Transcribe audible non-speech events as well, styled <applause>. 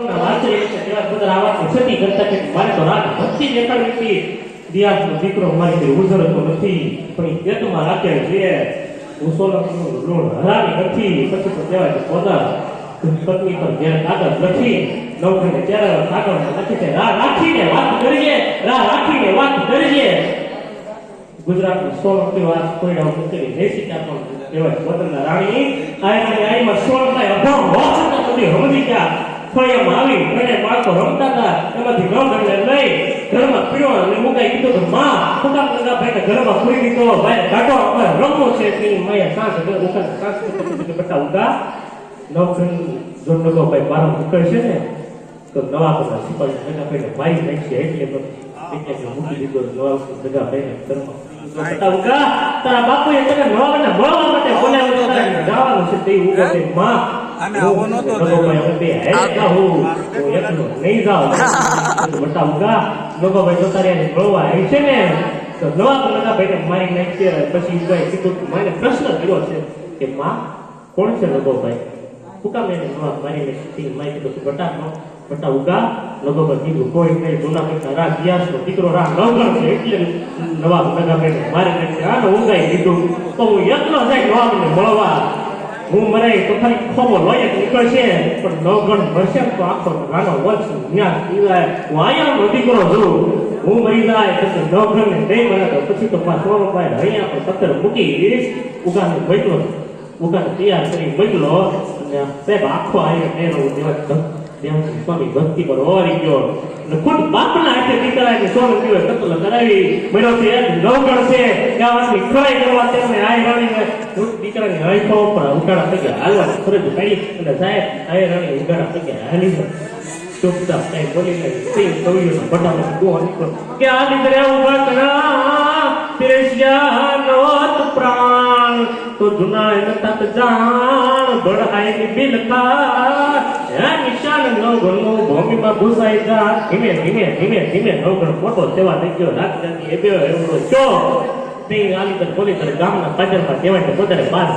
વાત કરીએ રા રાખીને વાત કરીએ. ગુજરાતનું સોળમથી વાત પણ કહેવાય પોતાના રાણી. હોવા છતાં બધી સમજી ગયા. ફળિયામાં આવી ઘરે બાળકો રમતા હતા. એમાંથી ન ગણને લઈ ઘરમાં પીણો અને મુકાઈ કીધું કે, માં ખોટા લગા ભાઈ ઘરમાં પૂરી દીધો. ભાઈ કાઢો, અમારે રમવું છે. એની માયા સાસ ઉખા સાસ બટા ઉગા નવખંડ જો નગો ભાઈ બાર નીકળશે ને, તો નવા બધા સિપાહી ભેગા થઈને મારી નાખશે. એટલે તો એટલે મૂકી દીધો નવા તારા બાપુએ તને મળવા માટે બોલાવ્યો જવાનું છે. તે તે આને આવો નહોતો ભાઈ <laughs> તો આવી છે ને. નવા ભાઈને મારી નાખશે પછી ઉગાએ કીધું મને પ્રશ્ન કર્યો છે કે માં કોણ છે નગો ભાઈ હુકામ એને નવા મારી નાખી મારી કીધું બટા ઉગા. કોઈ નહીં જૂના પૈસા રા ગિયાસનો દીકરો રા નવગણ છે એટલે નવાબ નગા ભાઈને મારી નાખી આને ઊંઘાઈ દીધું તો હું એકલો જાય નવાબને મળવા હું મને તો ખાલી ખોબો લોયક નીકળશે પણ નવગણ ને તો આખો રાનો વંશ જ્ઞાન પીવાય હું અહીંયા દીકરો છું હું મરી જાય પછી નવગણ ને નહીં મળે તો પછી તો પાછો ભાઈ અહીંયા પર સત્તર મૂકી ઉગાને મોકલો ઉગાને તૈયાર કરી મોકલો અને સાહેબ આખો આયો એનો દેવા દેવજી સ્વામી ભક્તિ પર ઓરી ગયો. અને ખુદ બાપના હાથે દીકરાને સોળ દિવસ કતલ કરાવી. મળ્યો છે નવગણ છે. આ ખરાઈ કરવા તેમને આય રાણીને દીકરાની હૈફો ઉપર ઉગાડા ગયા હાલવાની ફરજ પડી. અને સાહેબ આય રાણી ઉગાડા ગયા હાલી ગયા કઈ બોલી નહીં સિંહ કવિયો બટામાં ગો નીકળો. કે આ દીકરે ઊભા કરા. તિરસ્યા નોત પ્રાણ. તો જુના એને તત જાણ. ની બિલકા હે નિશાન નવગણનો ભૂમિમાં ઘુસાઈ જા. ધીમે ધીમે ધીમે ધીમે નવગણ મોટો સેવા થઈ ગયો. રાત જાતી એ બે એવડો ચો તે આલી તર પોલી તર ગામના પાછળમાં કહેવાય પોતાને બાર